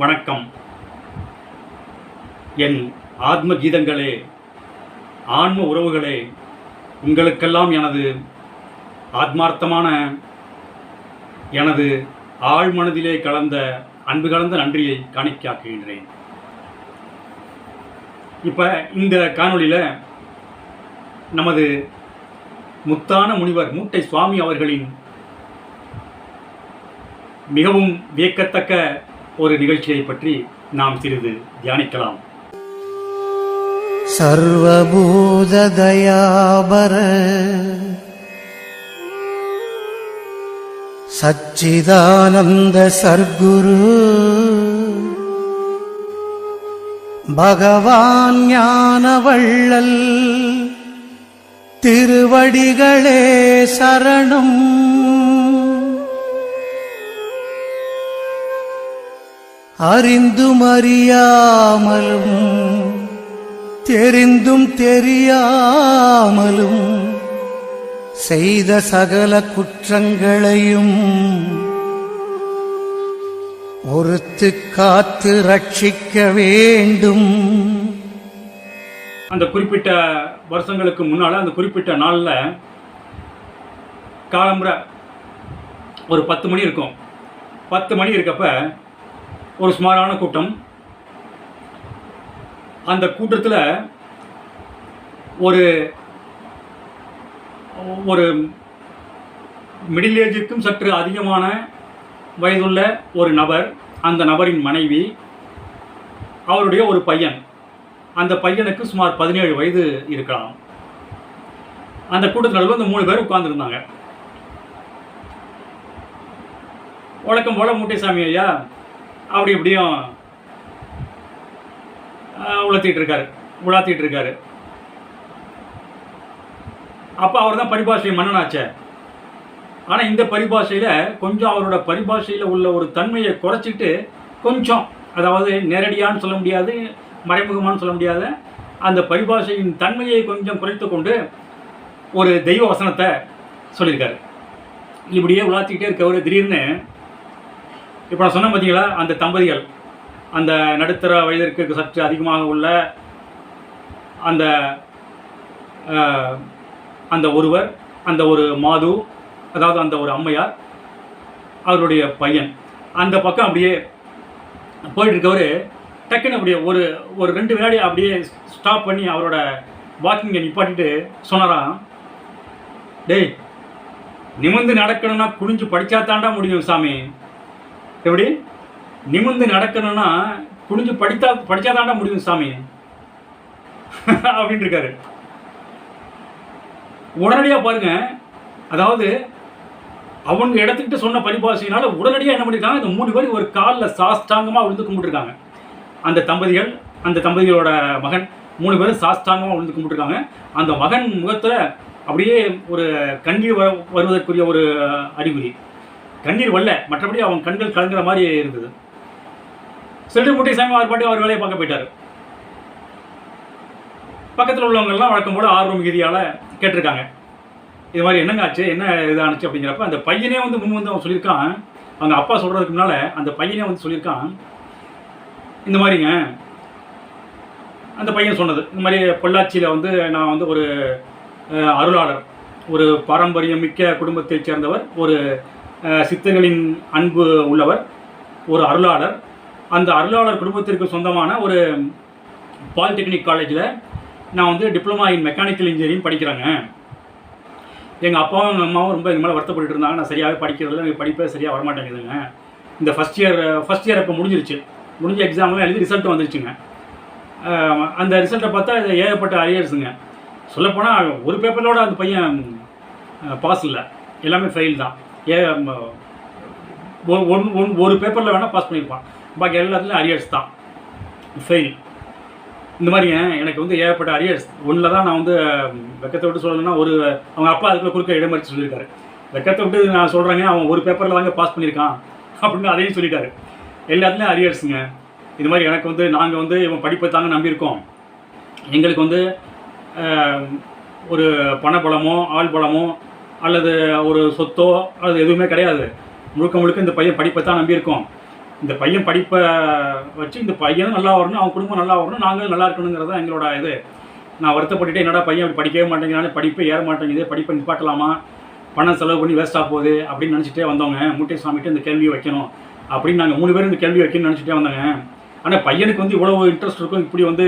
வணக்கம். என் ஆத்ம கீதங்களே ஆன்ம உறவுகளே உங்களுக்கெல்லாம் எனது ஆத்மார்த்தமான எனது ஆழ்மனதிலே கலந்த அன்பு கலந்த நன்றியை காணிக்காக்குகின்றேன். இப்போ இந்த காணொளியில் நமது முத்தான முனிவர் மூட்டை சுவாமி அவர்களின் மிகவும் வியக்கத்தக்க ஒரு நிகழ்ச்சியை பற்றி நாம் சிறிது தியானிக்கலாம். சர்வபூத தயாபர சச்சிதானந்த சர்க்குரு பகவான் ஞான வள்ளல் திருவடிகளே சரணம். அறிந்தும் அறியாமலும் தெரிந்தும் தெரியாமலும் செய்த சகல குற்றங்களையும் ஒருத்து காத்து ரட்சிக்க வேண்டும். அந்த குறிப்பிட்ட வருஷங்களுக்கு முன்னால் அந்த குறிப்பிட்ட நாளில் காலம்புற ஒரு பத்து மணி இருக்கும். பத்து மணி இருக்கப்போ ஒரு சுமாரான கூட்டம். அந்த கூட்டத்தில் ஒரு ஒரு மிடில் ஏஜுக்கும் சற்று அதிகமான வயதுள்ள ஒரு நபர் அந்த நபரின் மனைவி அவருடைய ஒரு பையன். அந்த பையனுக்கு சுமார் பதினேழு வயது இருக்கலாம். அந்த கூட்டத்தில் நடுவில் அந்த மூணு பேர் உட்கார்ந்துருந்தாங்க. வழக்கம் போல மூட்டைசாமி ஐயா. அப்படி இப்படியும் உளர்த்திட்டு இருக்காரு. உலாத்திட்டு இருக்காரு. அப்போ அவர் தான் பரிபாஷை மன்னனாச்சே. ஆனால் இந்த பரிபாஷையில் கொஞ்சம் அவரோட பரிபாஷையில் உள்ள ஒரு தன்மையை குறைச்சிட்டு கொஞ்சம் அதாவது நேரடியான்னு சொல்ல முடியாது மறைமுகமான்னு சொல்ல முடியாது அந்த பரிபாஷையின் தன்மையை கொஞ்சம் குறைத்து கொண்டு ஒரு தெய்வ வசனத்தை சொல்லியிருக்காரு. இப்படியே உலாத்திக்கிட்டே இருக்கவர் திடீர்னு இப்போ நான் சொன்னேன் பார்த்தீங்களா அந்த தம்பதிகள் அந்த நடுத்தர வயதிற்கு சற்று அதிகமாக உள்ள அந்த அந்த ஒருவர் அந்த ஒரு மாது அதாவது அந்த ஒரு அம்மையார் அவருடைய பையன். அந்த பக்கம் அப்படியே போயிட்டு இருக்கவர் டக்குன்னு அப்படியே ஒரு ஒரு ரெண்டு வினாடி அப்படியே ஸ்டாப் பண்ணி அவரோட வாக்கிங்கை நிப்பாட்டிட்டு சொன்னாராம் டேய் நிமிர்ந்து நடக்கணும்னா குனிஞ்சு படிச்சா தாண்டா முடியும் சாமி. எப்படி? நிமிந்து நடக்கணும்னா குனிஞ்சு படித்தா படித்தாதாண்டா முடியும் சாமி. அப்படின்னு இருக்காரு. உடனடியாக பாருங்க. அதாவது அவங்க இடத்துக்கிட்ட சொன்ன பரிபாஷையினால உடனடியாக என்ன பண்ணியிருக்காங்க இந்த மூணு பேர் ஒரு காலில் சாஸ்தாங்கமாக விழுந்து கும்பிட்டுருக்காங்க. அந்த தம்பதிகள் அந்த தம்பதிகளோட மகன் மூணு பேரும் சாஸ்தாங்கமாக விழுந்து கும்பிட்டுருக்காங்க. அந்த மகன் முகத்தில் அப்படியே ஒரு கண்ணீர் வ வருவதற்குரிய ஒரு அறிகுறி. கண்ணீர் வரல மற்றபடி அவன் கண்கள் கலங்குற மாதிரி இருந்தது. செல்டு முட்டை சாமி அவர் பாட்டு அவர் வேலையை பார்க்க போயிட்டார். பக்கத்தில் உள்ளவங்கெல்லாம் வழக்கம் போல ஆர்வம் மிகுதியால் கேட்டிருக்காங்க. இது மாதிரி என்னங்க ஆச்சு? என்ன இதானுச்சு அப்படிங்கிறப்ப அந்த பையனே வந்து முன் வந்து அவன் சொல்லியிருக்கான். அவங்க அப்பா சொல்கிறதுக்கு முன்னால் அந்த பையனே வந்து சொல்லியிருக்கான். இந்த மாதிரிங்க. அந்த பையன் சொன்னது. இந்த மாதிரி பொள்ளாச்சியில் வந்து நான் வந்து ஒரு அருளாளர் ஒரு பாரம்பரியம் மிக்க குடும்பத்தைச் சேர்ந்தவர் ஒரு சித்தர்களின் அன்பு உள்ளவர் ஒரு அருளாளர். அந்த அருளாளர் குடும்பத்திற்கு சொந்தமான ஒரு பாலிடெக்னிக் காலேஜில் நான் வந்து டிப்ளமா இன் மெக்கானிக்கல் இன்ஜினியரிங் படிக்கிறேங்க. எங்கள் அப்பாவும் எங்கள் அம்மாவும் ரொம்ப இது மேலே வருத்தப்பட்டு இருந்தாங்க. நான் சரியாகவே படிக்கிறதில்ல படிப்பே சரியாக வரமாட்டேங்குதுங்க. இந்த ஃபஸ்ட் இயர் ஃபஸ்ட் இயர் இப்போ முடிஞ்சிருச்சு. முடிஞ்ச எக்ஸாம்லாம் எழுதி ரிசல்ட் வந்துருச்சுங்க அந்த ரிசல்ட்டை பார்த்தா இது ஏகப்பட்ட அரியர்ஸுங்க சொல்லப்போனால் ஒரு பேப்பரோட அந்த பையன் பாஸ் இல்லை. எல்லாமே ஃபெயில் தான். ஏ ஒ- ஒன் ஒன் ஒரு பேப்பரில் வேணால் பாஸ் பண்ணியிருப்பான் பாக்கி எல்லாத்துலேயும் அரியர்ஸ் தான். ஃபெயில் இந்த மாதிரிங்க எனக்கு வந்து ஏகப்பட்ட அரியர்ஸ் ஒன்றில் தான் நான் வந்து வெக்கத்தை விட்டு சொல்லணும்னா ஒரு அவங்க அப்பா அதுக்குள்ள குறுக்க இடமறிச்சு சொல்லியிருக்காரு. வெக்கத்தை விட்டு நான் சொல்கிறேங்க அவன் ஒரு பேப்பரில் தாங்க பாஸ் பண்ணியிருக்கான் அப்படின்னு அதையும் சொல்லிட்டாரு. எல்லாத்துலேயும் அரியர்ஸுங்க இது மாதிரி எனக்கு வந்து நாங்கள் வந்து இவன் படிப்பை தாங்க நம்பியிருக்கோம். எங்களுக்கு வந்து ஒரு பணபலமோ ஆள் பலமோ அல்லது ஒரு சொத்தோ அது எதுவுமே கிடையாது. முழுக்க முழுக்க இந்த பையன் படிப்பை தான் நம்பியிருக்கோம். இந்த பையன் படிப்பை வச்சு இந்த பையனும் நல்லா வரணும் அவன் குடும்பம் நல்லா வரணும் நாங்களும் நல்லா இருக்கணுங்கிறது தான் எங்களோட இது. நான் வருத்தப்பட்டுட்டு என்னடா பையன் படிக்கவே மாட்டேங்கிறானே படிப்பே ஏற மாட்டேங்குது படிப்பை நிப்பாட்டலாமா? பணம் செலவு பண்ணி வேஸ்ட்டாக போகுது அப்படின்னு நினச்சிட்டே வந்தவங்க மூட்டை சாமிட்டு இந்த கேள்வியை வைக்கணும் அப்படின்னு நாங்கள் மூணு பேரும் இந்த கேள்வி வைக்கணும்னு நினச்சிட்டே வந்தாங்க. ஆனால் பையனுக்கு வந்து இவ்வளவு இன்ட்ரெஸ்ட் இருக்கும் இப்படி வந்து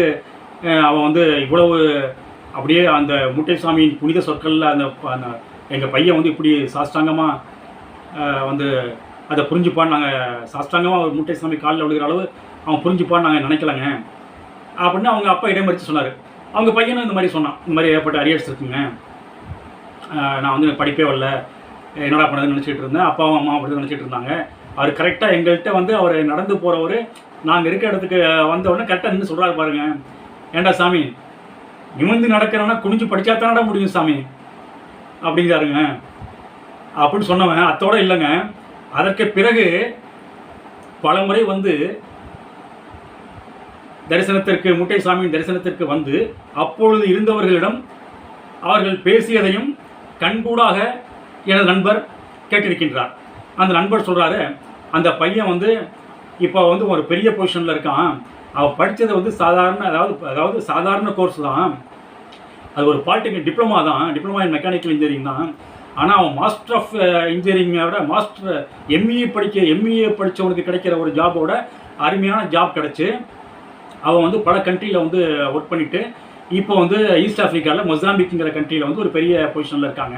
அவன் வந்து இவ்வளவு அப்படியே அந்த மூட்டை சாமியின் புனித சொற்களில் அந்த அந்த எங்கள் பையன் வந்து இப்படி சாஷ்டாங்கமாக வந்து அதை புரிஞ்சுப்பான்னு நாங்கள் சாஷ்டாங்கமாக ஒரு முட்டை சாமி காலில் விழுகிற அளவு அவன் புரிஞ்சுப்பான்னு நாங்கள் நினைக்கலங்க. அப்படின்னு அவங்க அப்பா இடைமறித்து சொன்னார். அவங்க பையனும் இந்த மாதிரி சொன்னான். இந்த மாதிரி ஏற்பட்ட அரியர்ஸ் இருக்குங்க. நான் வந்து படிப்பே வரல. என்னடா பண்ணதுன்னு நினச்சிட்டு இருந்தேன். அப்பாவும் அம்மா அப்படி நினச்சிட்டு இருந்தாங்க. அவர் கரெக்டாக எங்கள்கிட்ட வந்து அவர் நடந்து போகிறவர் நாங்கள் இருக்க இடத்துக்கு வந்தவுடனே கரெக்டாக நின்று சொல்கிறாரு பாருங்க. ஏண்டா சாமி? நிமிந்து நடக்கிறவனா குனிஞ்சு படித்தா தானடா முடியும் சாமி? அப்படிங்கிறாருங்க. அப்படின்னு சொன்னவன் அத்தோட இல்லைங்க. அதற்கு பிறகு பலமுறை வந்து தரிசனத்திற்கு முட்டைசாமியின் தரிசனத்திற்கு வந்து அப்பொழுது இருந்தவர்களிடம் அவர்கள் பேசியதையும் கண்கூடாக எனது நண்பர் கேட்டிருக்கின்றார். அந்த நண்பர் சொல்கிறாரு அந்த பையன் வந்து இப்போ வந்து ஒரு பெரிய பொசிஷனில் இருக்கான். அவன் படித்தது வந்து சாதாரண அதாவது அதாவது சாதாரண கோர்ஸ் தான். அது ஒரு பாலிடெக்னிக் டிப்ளமா தான். டிப்ளமா இன் மெக்கானிக்கல் இன்ஜினியரிங் தான். ஆனால் அவன் மாஸ்டர் ஆஃப் இன்ஜினியரிங்கை விட மாஸ்டர் எம்இஏ படிக்க எம்இஏ படித்தவனுக்கு கிடைக்கிற ஒரு ஜாபோட அருமையான ஜாப் கிடச்சி. அவன் வந்து பல கண்ட்ரியில் வந்து ஒர்க் பண்ணிவிட்டு இப்போ வந்து ஈஸ்ட் ஆஃப்ரிக்காவில் மொசாம்பிக்குங்கிற கண்ட்ரியில் வந்து ஒரு பெரிய பொசிஷனில் இருக்காங்க.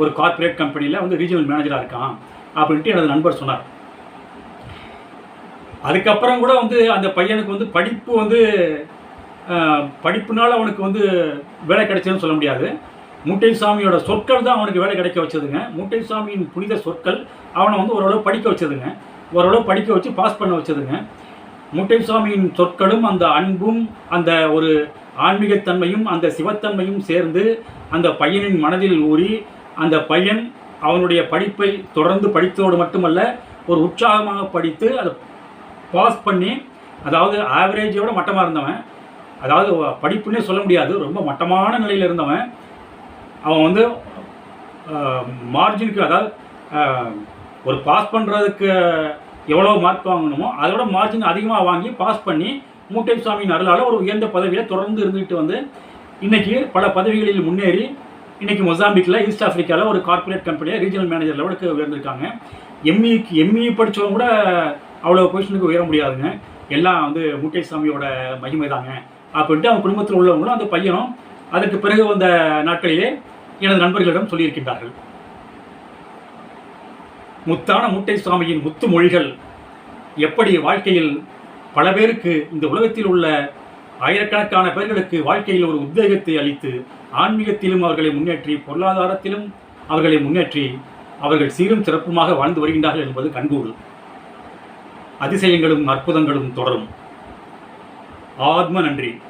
ஒரு கார்ப்பரேட் கம்பெனியில் வந்து ரீஜனல் மேனேஜராக இருக்கான். அப்படின்ட்டு எனது நண்பர் சொன்னார். அதுக்கப்புறம் கூட வந்து அந்த பையனுக்கு வந்து படிப்பு வந்து படிப்புனால் அவனுக்கு வந்து வேலை கிடைச்சதுன்னு சொல்ல முடியாது. முட்டைசாமியோட சொற்கள் தான் அவனுக்கு வேலை கிடைக்க வச்சதுங்க. முட்டைசாமியின் புனித சொற்கள் அவனை வந்து ஓரளவு படிக்க வச்சதுங்க. ஓரளவு படிக்க வச்சு பாஸ் பண்ண வச்சதுங்க. முட்டைசாமியின் சொற்களும் அந்த அன்பும் அந்த ஒரு ஆன்மீகத்தன்மையும் அந்த சிவத்தன்மையும் சேர்ந்து அந்த பையனின் மனதில் ஊறி அந்த பையன் அவனுடைய படிப்பை தொடர்ந்து படித்ததோடு மட்டுமல்ல ஒரு உற்சாகமாக படித்து அதை பாஸ் பண்ணி அதாவது ஆவரேஜோட மட்டமாக இருந்தவன். அதாவது படிப்புன்னே சொல்ல முடியாது. ரொம்ப மட்டமான நிலையில் இருந்தவன். அவன் வந்து மார்ஜினுக்கு அதாவது ஒரு பாஸ் பண்ணுறதுக்கு எவ்வளோ மார்க் வாங்கணுமோ அதோட மார்ஜின் அதிகமாக வாங்கி பாஸ் பண்ணி மூட்டை சுவாமியின் அருளால் ஒரு உயர்ந்த பதவியில் தொடர்ந்து இருந்துகிட்டு வந்து இன்றைக்கி பல பதவிகளில் முன்னேறி இன்றைக்கி மொசாம்பிக்கில் ஈஸ்ட் ஆஃப்ரிக்காவில் ஒரு கார்ப்பரேட் கம்பெனியில் ரீஜனல் மேனேஜர் லெவலுக்கு உயர்ந்திருக்காங்க. எம்இக்கு எம்இ படித்தவங்க கூட அவ்வளோ பொசிஷனுக்கு உயர முடியாதுங்க. எல்லாம் வந்து மூட்டை சாமியோட மகிமை தாங்க அப்படின்ட்டு அவன் குடும்பத்தில் உள்ளவங்களும் அந்த பையனும் அதற்கு பிறகு வந்த நாட்களிலே எனது நண்பர்களிடம் சொல்லியிருக்கின்றார்கள். முத்தான முட்டை சுவாமியின் முத்து மொழிகள் எப்படி வாழ்க்கையில் பல பேருக்கு இந்த உலகத்தில் உள்ள ஆயிரக்கணக்கான பேர்களுக்கு வாழ்க்கையில் ஒரு உத்வேகத்தை அளித்து ஆன்மீகத்திலும் அவர்களை முன்னேற்றி பொருளாதாரத்திலும் அவர்களை முன்னேற்றி அவர்கள் சீரும் சிறப்புமாக வாழ்ந்து வருகின்றார்கள் என்பது கண்கூடு. அதிசயங்களும் அற்புதங்களும் தொடரும். ஆத்ம நன்றி.